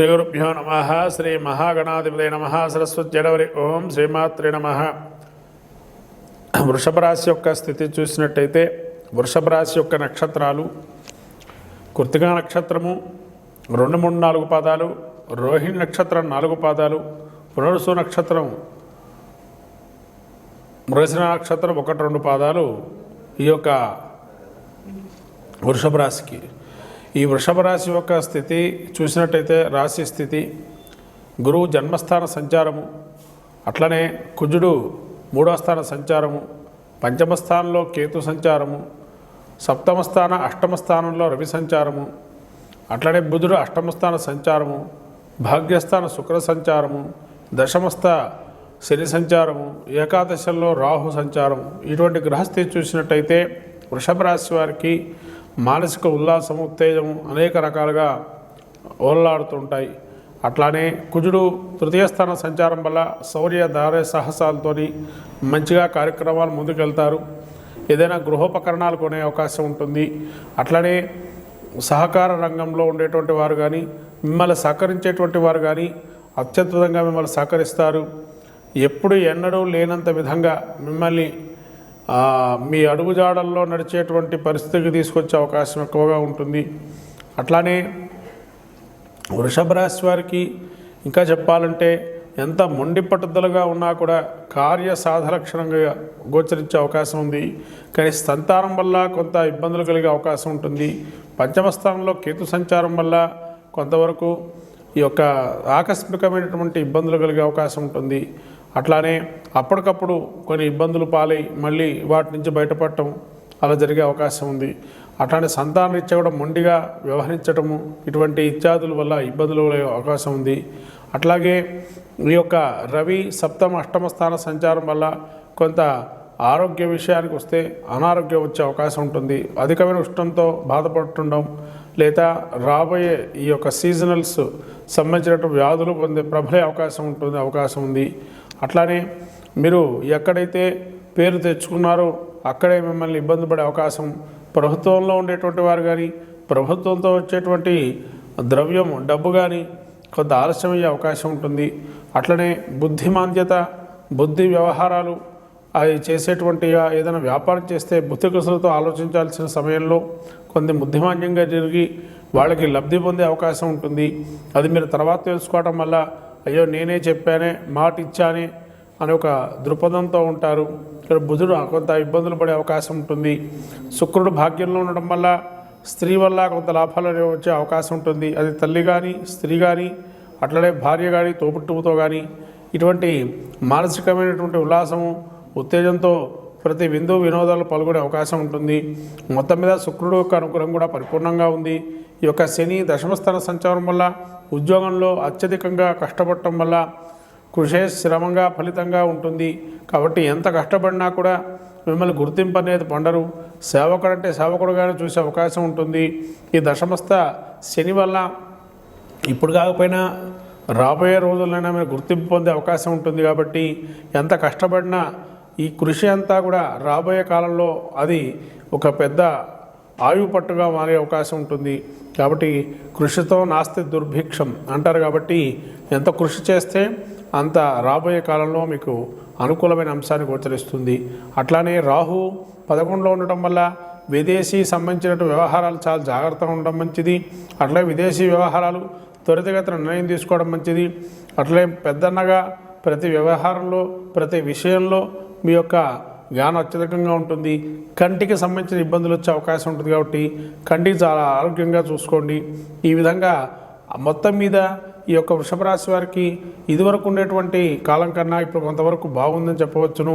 శ్రీ గురుభ్యో నమ శ్రీ మహాగణాధిపతి నమ జనవరి ఓం శ్రీమాత్రి నమ. వృషభ రాశి యొక్క స్థితి చూసినట్టయితే వృషభ రాశి యొక్క నక్షత్రాలు కృతికా నక్షత్రము రెండు మూడు నాలుగు పాదాలు రోహిణి నక్షత్రం నాలుగు పాదాలు పునరుసు నక్షత్రం మృగశిర నక్షత్రం ఒకటి రెండు పాదాలు ఈ యొక్క వృషభ రాశికి ఈ వృషభ రాశి యొక్క స్థితి చూసినట్టయితే రాశి స్థితి గురువు జన్మస్థాన సంచారము అట్లనే కుజుడు మూడవ స్థాన సంచారము పంచమ స్థానంలో కేతు సంచారము సప్తమ స్థాన అష్టమ స్థానంలో రవి సంచారము అట్లనే బుధుడు అష్టమ స్థాన సంచారము భాగ్యస్థాన శుక్ర సంచారము దశమస్థ శని సంచారము ఏకాదశంలో రాహు సంచారం ఇటువంటి గ్రహస్థితి చూసినట్టయితే వృషభ రాశి వారికి మానసిక ఉల్లాసం ఉత్తేజం అనేక రకాలుగా ఓల్లాడుతుంటాయి అట్లానే కుజుడు తృతీయ స్థాన సంచారం వల్ల శౌర్య ధార సాహసాలతో మంచిగా కార్యక్రమాలు ముందుకెళ్తారు. ఏదైనా గృహోపకరణాలు కొనే అవకాశం ఉంటుంది. అట్లనే సహకార రంగంలో ఉండేటువంటి వారు కానీ మిమ్మల్ని సహకరించేటువంటి వారు కానీ అత్యద్భుతంగా మిమ్మల్ని సహకరిస్తారు. ఎప్పుడు ఎన్నడూ లేనంత విధంగా మిమ్మల్ని మీ అడుగుజాడల్లో నడిచేటువంటి పరిస్థితికి తీసుకొచ్చే అవకాశం ఎక్కువగా ఉంటుంది. అట్లానే వృషభ రాశి వారికి ఇంకా చెప్పాలంటే ఎంత మొండి పట్టుదలగా ఉన్నా కూడా కార్య సాధలక్షణంగా గోచరించే అవకాశం ఉంది. కానీ సంతానం వల్ల కొంత ఇబ్బందులు కలిగే అవకాశం ఉంటుంది. పంచమ స్థానంలో కేతు సంచారం వల్ల కొంతవరకు ఈ యొక్క ఆకస్మికమైనటువంటి ఇబ్బందులు కలిగే అవకాశం ఉంటుంది. అట్లానే అప్పటికప్పుడు కొన్ని ఇబ్బందులు పాలై మళ్ళీ వాటి నుంచి బయటపడటం అలా జరిగే అవకాశం ఉంది. అట్లానే సంతాన రీత్యా కూడా మొండిగా వ్యవహరించటము ఇటువంటి ఇత్యాదుల వల్ల ఇబ్బందులు అవకాశం ఉంది. అట్లాగే ఈ యొక్క రవి సప్తమ అష్టమ స్థాన సంచారం వల్ల కొంత ఆరోగ్య విషయానికి వస్తే అనారోగ్యం వచ్చే అవకాశం ఉంటుంది. అధికమైన ఉష్ణంతో బాధపడుతుండడం లేదా రాబోయే ఈ యొక్క సీజనల్స్ సంబంధించినటువంటి వ్యాధులు పొందే ప్రబలే అవకాశం ఉంటుంది అవకాశం ఉంది. అట్లానే మీరు ఎక్కడైతే పేరు తెచ్చుకున్నారో అక్కడే మిమ్మల్ని ఇబ్బంది పడే అవకాశం ప్రభుత్వంలో ఉండేటువంటి వారు కానీ ప్రభుత్వంతో వచ్చేటువంటి ద్రవ్యం డబ్బు కానీ కొంత ఆలస్యం అయ్యే అవకాశం ఉంటుంది. అట్లనే బుద్ధిమాంద్యత బుద్ధి వ్యవహారాలు అవి చేసేటువంటి ఏదైనా వ్యాపారం చేస్తే బుద్ధి కుసలతో ఆలోచించాల్సిన సమయంలో కొంత బుద్ధిమాంద్యంగా జరిగి వాళ్ళకి లబ్ధి పొందే అవకాశం ఉంటుంది. అది మీరు తర్వాత తెలుసుకోవడం వల్ల అయ్యో నేనే చెప్పానే మాట ఇచ్చానే అనే ఒక దృక్పథంతో ఉంటారు. ఇక్కడ బుధుడు కొంత ఇబ్బందులు పడే అవకాశం ఉంటుంది. శుక్రుడు భాగ్యంలో ఉండడం వల్ల స్త్రీ వల్ల కొంత లాభాలు వచ్చే అవకాశం ఉంటుంది. అది తల్లి కానీ స్త్రీ కానీ అట్లనే భార్య కానీ తోబుట్టువుతో కానీ ఇటువంటి మానసికమైనటువంటి ఉల్లాసము ఉత్తేజంతో ప్రతి విందు వినోదాలు పాల్గొనే అవకాశం ఉంటుంది. మొత్తం మీద శుక్రుడు యొక్క అనుగ్రహం కూడా పరిపూర్ణంగా ఉంది. ఈ యొక్క శని దశమస్థాన సంచారం వల్ల ఉద్యోగంలో అత్యధికంగా కష్టపడటం వల్ల కృషే శ్రమంగా ఫలితంగా ఉంటుంది. కాబట్టి ఎంత కష్టపడినా కూడా మిమ్మల్ని గుర్తింపు అనేది పొందరు. సేవకుడు అంటే సేవకుడుగానే చూసే అవకాశం ఉంటుంది. ఈ దశమస్థ శని వల్ల ఇప్పుడు కాకపోయినా రాబోయే రోజుల్లోనే మీరు గుర్తింపు పొందే అవకాశం ఉంటుంది. కాబట్టి ఎంత కష్టపడినా ఈ కృషి అంతా కూడా రాబోయే కాలంలో అది ఒక పెద్ద ఆయువు పట్టుగా మారే అవకాశం ఉంటుంది. కాబట్టి కృషితో నాస్తి దుర్భిక్షం అంటారు కాబట్టి ఎంత కృషి చేస్తే అంత రాబోయే కాలంలో మీకు అనుకూలమైన అంశాన్ని గోచరిస్తుంది. అట్లానే రాహు పదకొండులో ఉండటం వల్ల విదేశీ సంబంధించిన వ్యవహారాలు చాలా జాగ్రత్తగా ఉండడం మంచిది. అట్లే విదేశీ వ్యవహారాలు త్వరితగతిన నిర్ణయం తీసుకోవడం మంచిది. అట్లే పెద్దన్నగా ప్రతి వ్యవహారంలో ప్రతి విషయంలో మీ యొక్క జ్ఞానం అత్యధికంగా ఉంటుంది. కంటికి సంబంధించిన ఇబ్బందులు వచ్చే అవకాశం ఉంటుంది కాబట్టి కంటికి చాలా ఆరోగ్యంగా చూసుకోండి. ఈ విధంగా మొత్తం మీద ఈ యొక్క వృషభ రాశి వారికి ఇదివరకు ఉండేటువంటి కాలం కన్నా ఇప్పుడు కొంతవరకు బాగుందని చెప్పవచ్చును.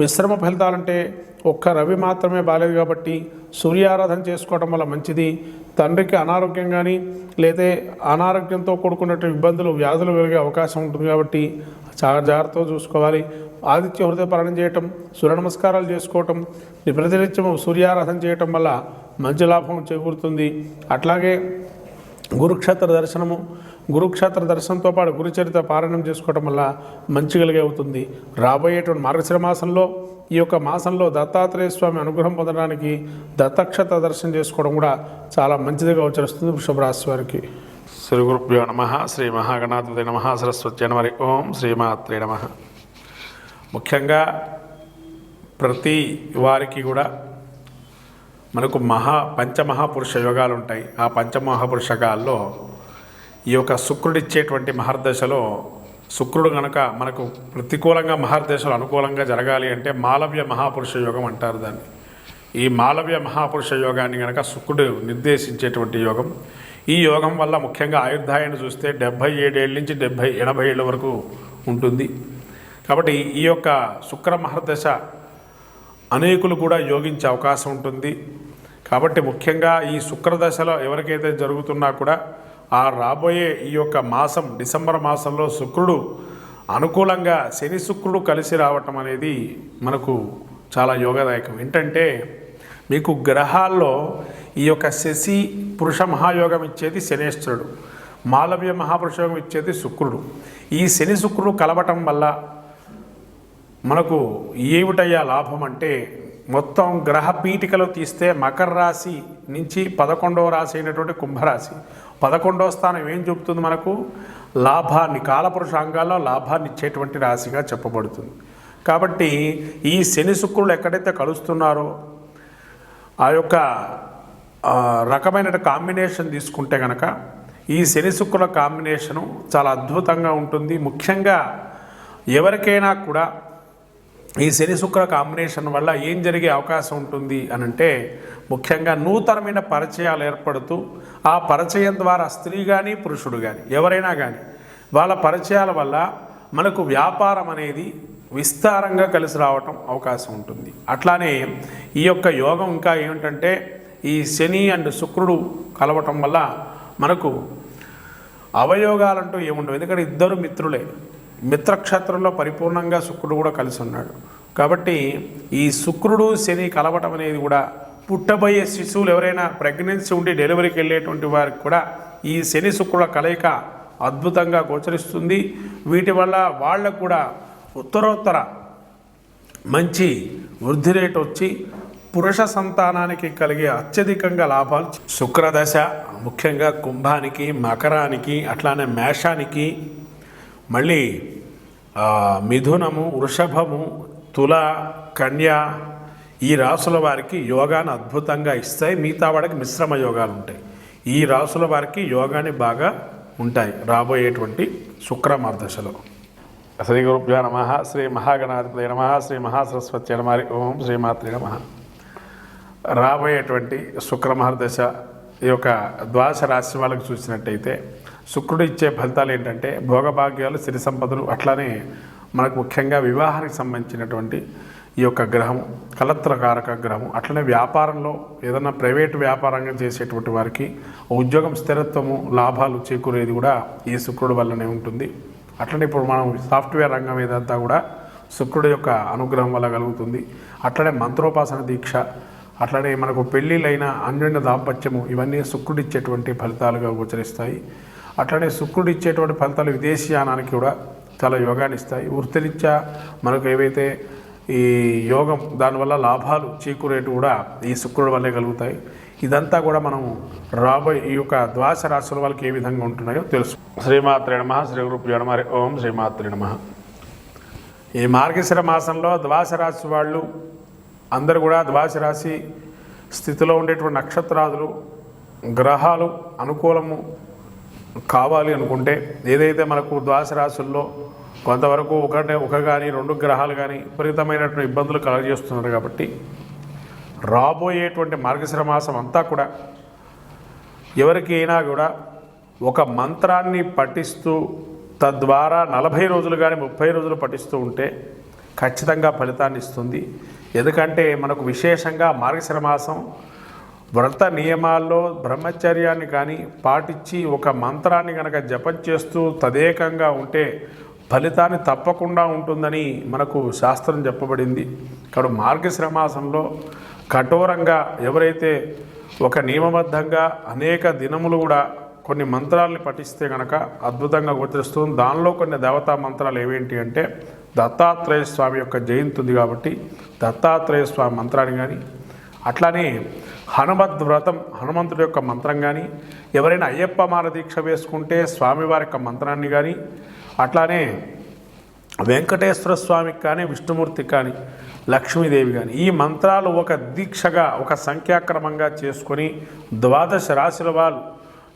మిశ్రమ ఫలితాలంటే ఒక్క రవి మాత్రమే బాలేదు కాబట్టి సూర్యారాధన చేసుకోవడం వల్ల మంచిది. తండ్రికి అనారోగ్యం కానీ లేదా అనారోగ్యంతో కూడుకున్నటువంటి ఇబ్బందులు వ్యాధులు కలిగే అవకాశం ఉంటుంది కాబట్టి చాలా జాగ్రత్తగా చూసుకోవాలి. ఆదిత్య హృదయ పాలన చేయటం సూర్య నమస్కారాలు చేసుకోవటం ప్రతినిత్యం సూర్యారాధన చేయటం వల్ల మంచి లాభం చేకూరుతుంది. అట్లాగే గురుక్షేత్ర దర్శనము గురుక్షేత్ర దర్శనంతో పాటు గురుచరిత్ర పారాయణం చేసుకోవటం వల్ల మంచి కలిగే అవుతుంది. రాబోయేటువంటి మార్గశిర మాసంలో ఈ యొక్క మాసంలో దత్తాత్రేయ స్వామి అనుగ్రహం పొందడానికి దత్తక్షేత్ర దర్శనం చేసుకోవడం కూడా చాలా మంచిదిగా వచ్చేస్తుంది వృషభ రాశి వారికి. శ్రీ గురుభ్యో నమ శ్రీ మహాగణాధిపతి నమ సరస్వతి నమరి ఓం శ్రీమాత్రే నమ. ముఖ్యంగా ప్రతి వారికి కూడా మనకు మహా పంచమహాపురుష యోగాలు ఉంటాయి ఆ పంచమహాపురుషగాల్లో ఈ యొక్క శుక్రుడు ఇచ్చేటువంటి మహర్దశలో శుక్రుడు కనుక మనకు ప్రతికూలంగా మహర్దశలు అనుకూలంగా జరగాలి అంటే మాలవ్య మహాపురుష యోగం అంటారు దాన్ని. ఈ మాలవ్య మహాపురుష యోగాన్ని కనుక శుక్రుడు నిర్దేశించేటువంటి యోగం. ఈ యోగం వల్ల ముఖ్యంగా ఆయుర్దాయాన్ని చూస్తే డెబ్భై ఏడేళ్ళ నుంచి డెబ్భై ఎనభై ఏళ్ళ వరకు ఉంటుంది. కాబట్టి ఈ యొక్క శుక్ర మహర్దశ అనేకులు కూడా యోగించే అవకాశం ఉంటుంది. కాబట్టి ముఖ్యంగా ఈ శుక్రదశలో ఎవరికైతే జరుగుతున్నా కూడా ఆ రాబోయే ఈ యొక్క మాసం డిసెంబర్ మాసంలో శుక్రుడు అనుకూలంగా శని శుక్రుడు కలిసి రావటం అనేది మనకు చాలా యోగదాయకం. ఏంటంటే మీకు గ్రహాల్లో ఈ యొక్క శశి పురుష మహాయోగం ఇచ్చేది శనేశ్వరుడు మాలవ్య మహాపురుషయోగం ఇచ్చేది శుక్రుడు. ఈ శని శుక్రుడు కలవటం వల్ల మనకు ఏమిటయ్యా లాభం అంటే మొత్తం గ్రహ పీఠికలో తీస్తే మకర రాశి నుంచి పదకొండవ రాశి అయినటువంటి కుంభరాశి. పదకొండవ స్థానం ఏం చెబుతుంది మనకు? లాభాన్ని కాలపురుషాంగాల్లో లాభాన్ని ఇచ్చేటువంటి రాశిగా చెప్పబడుతుంది. కాబట్టి ఈ శని శుక్రులు ఎక్కడైతే కలుస్తున్నారో ఆ యొక్క రకమైన కాంబినేషన్ తీసుకుంటే కనుక ఈ శని శుక్రుల కాంబినేషను చాలా అద్భుతంగా ఉంటుంది. ముఖ్యంగా ఎవరికైనా కూడా ఈ శని శుక్ర కాంబినేషన్ వల్ల ఏం జరిగే అవకాశం ఉంటుంది అని అంటే ముఖ్యంగా నూతనమైన పరిచయాలు ఏర్పడుతూ ఆ పరిచయం ద్వారా స్త్రీ కానీ పురుషుడు కానీ ఎవరైనా కానీ వాళ్ళ పరిచయాల వల్ల మనకు వ్యాపారం అనేది విస్తారంగా కలిసి రావటం అవకాశం ఉంటుంది. అట్లానే ఈ యొక్క యోగం ఇంకా ఏమిటంటే ఈ శని అండ్ శుక్రుడు కలవటం వల్ల మనకు అవయోగాలంటూ ఏముండవు. ఎందుకంటే ఇద్దరు మిత్రులే. మిత్రక్షేత్రంలో పరిపూర్ణంగా శుక్రుడు కూడా కలిసి ఉన్నాడు. కాబట్టి ఈ శుక్రుడు శని కలవటం అనేది కూడా పుట్టబోయే శిశువులు ఎవరైనా ప్రెగ్నెన్సీ ఉండి డెలివరీకి వెళ్ళేటువంటి వారికి కూడా ఈ శని శుక్రుల కలయిక అద్భుతంగా గోచరిస్తుంది. వీటి వల్ల వాళ్ళకు కూడా ఉత్తరోత్తర మంచి వృద్ధి రేటు వచ్చి పురుష సంతానానికి కలిగే అత్యధికంగా లాభాలు శుక్రదశ ముఖ్యంగా కుంభానికి మకరానికి అట్లానే మేషానికి మళ్ళీ మిథునము వృషభము తుల కన్య ఈ రాసుల వారికి యోగాను అద్భుతంగా ఇస్తాయి. మిగతా వాడికి మిశ్రమ యోగాలు ఉంటాయి. ఈ రాసుల వారికి యోగాని బాగా ఉంటాయి రాబోయేటువంటి శుక్రమార్దశలో. శ్రీ గురుభ్యో నమ. శ్రీ మహాగణాధిపతి నమ. శ్రీ మహాసరస్వతి నమ. ఓం. శ్రీమాత్రి నమ. రాబోయేటువంటి శుక్రమహర్దశ ఈ యొక్క ద్వాదశ రాశి వాళ్ళకి చూసినట్టయితే శుక్రుడు ఇచ్చే ఫలితాలు ఏంటంటే భోగభాగ్యాలు సిరి సంపదలు అట్లానే మనకు ముఖ్యంగా వివాహానికి సంబంధించినటువంటి ఈ యొక్క గ్రహం కలత్రకారక గ్రహం అట్లనే వ్యాపారంలో ఏదైనా ప్రైవేట్ వ్యాపారంగా చేసేటువంటి వారికి ఉద్యోగం స్థిరత్వము లాభాలు చేకూరేది కూడా ఈ శుక్రుడు వల్లనే ఉంటుంది. అట్లనే ఇప్పుడు మనం సాఫ్ట్వేర్ రంగం ఇదంతా కూడా శుక్రుడు యొక్క అనుగ్రహం వల్ల కలుగుతుంది. అట్లనే మంత్రోపాసన దీక్ష అట్లనే మనకు పెళ్ళిళ్ళైన అన్యోన్య దాంపత్యము ఇవన్నీ శుక్రుడు ఇచ్చేటువంటి ఫలితాలుగా గోచరిస్తాయి. అట్లనే శుక్రుడు ఇచ్చేటువంటి ఫలితాలు విదేశీయానానికి కూడా చాలా యోగాన్ని ఇస్తాయి. వృత్తిరీత్యా మనకు ఏవైతే ఈ యోగం దానివల్ల లాభాలు చేకూరేటు కూడా ఈ శుక్రుడు వల్లే కలుగుతాయి. ఇదంతా కూడా మనం రాబోయే ఈ యొక్క ద్వాస రాశుల వాళ్ళకి ఏ విధంగా ఉంటున్నాయో తెలుసు. శ్రీమాత్రి నమ శ్రీ గురు నమ ఓం శ్రీమాత్రి నమ. ఈ మార్గశిర మాసంలో ద్వాస రాశి వాళ్ళు అందరూ కూడా ద్వాస రాశి స్థితిలో ఉండేటువంటి నక్షత్రాదులు గ్రహాలు అనుకూలము కావాలి అనుకుంటే ఏదైతే మనకు ద్వాస రాశుల్లో కొంతవరకు ఒకటే ఒక కానీ రెండు గ్రహాలు కానీ విపరీతమైనటువంటి ఇబ్బందులు కలగజేస్తున్నారు కాబట్టి రాబోయేటువంటి మార్గశిర మాసం అంతా కూడా ఎవరికైనా కూడా ఒక మంత్రాన్ని పఠిస్తూ తద్వారా నలభై రోజులు కానీ ముప్పై రోజులు పఠిస్తూ ఉంటే ఖచ్చితంగా ఫలితాన్ని ఇస్తుంది. ఎందుకంటే మనకు విశేషంగా మార్గశిర మాసం వ్రత నియమాల్లో బ్రహ్మచర్యాన్ని కానీ పాటించి ఒక మంత్రాన్ని కనుక జపం చేస్తూ తదేకంగా ఉంటే ఫలితాన్ని తప్పకుండా ఉంటుందని మనకు శాస్త్రం చెప్పబడింది. ఇక్కడ మార్గశ్రమాసంలో కఠోరంగా ఎవరైతే ఒక నియమబద్ధంగా అనేక దినములు కూడా కొన్ని మంత్రాల్ని పఠిస్తే కనుక అద్భుతంగా గోచరిస్తుంది. దానిలో కొన్ని దేవతా మంత్రాలు ఏవేంటి అంటే దత్తాత్రేయ స్వామి యొక్క జయంతి ఉంది కాబట్టి దత్తాత్రేయ స్వామి మంత్రాన్ని కానీ అట్లానే హనుమద్ వ్రతం హనుమంతుడి యొక్క మంత్రం కానీ ఎవరైనా అయ్యప్ప మాల దీక్ష వేసుకుంటే స్వామివారి యొక్క మంత్రాన్ని కానీ అట్లానే వెంకటేశ్వర స్వామికి కానీ విష్ణుమూర్తికి కానీ లక్ష్మీదేవి కానీ ఈ మంత్రాలు ఒక దీక్షగా ఒక సంఖ్యాక్రమంగా చేసుకొని ద్వాదశ రాశుల వాళ్ళు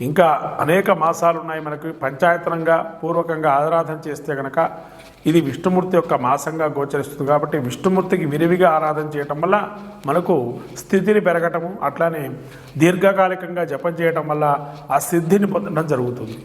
ఇంకా అనేక మాసాలు ఉన్నాయి మనకి పంచాయతనంగా పూర్వకంగా ఆరాధన చేస్తే కనుక ఇది విష్ణుమూర్తి యొక్క మాసంగా గోచరిస్తుంది కాబట్టి విష్ణుమూర్తికి విరివిగా ఆరాధన చేయటం వల్ల మనకు స్థితిని పెరగటము అట్లానే దీర్ఘకాలికంగా జపం చేయటం వల్ల ఆ సిద్ధిని పొందడం జరుగుతుంది.